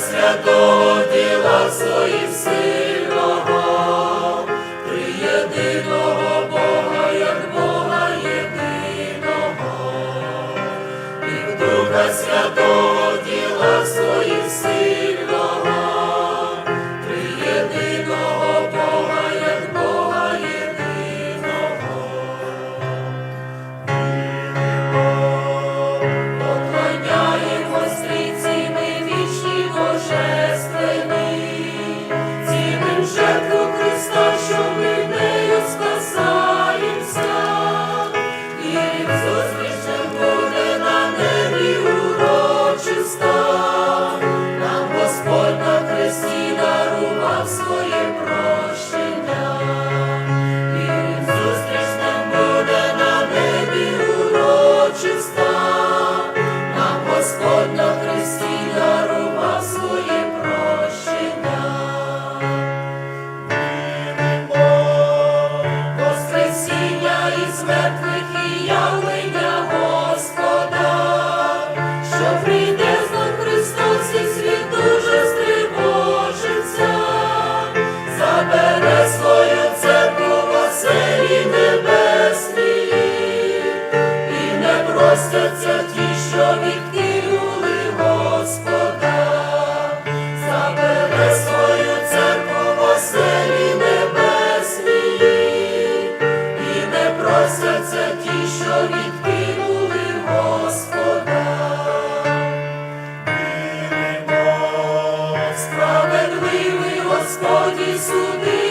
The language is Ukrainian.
Святого діла своїм сильного, приєдиного Бога, як Бога єдиного, і в Духа Святого. серця ті, що відкинули Господа, забере свою церкву в оселі і не просяться ті, що відкинули Господа, віримо, справедливий Господі суди.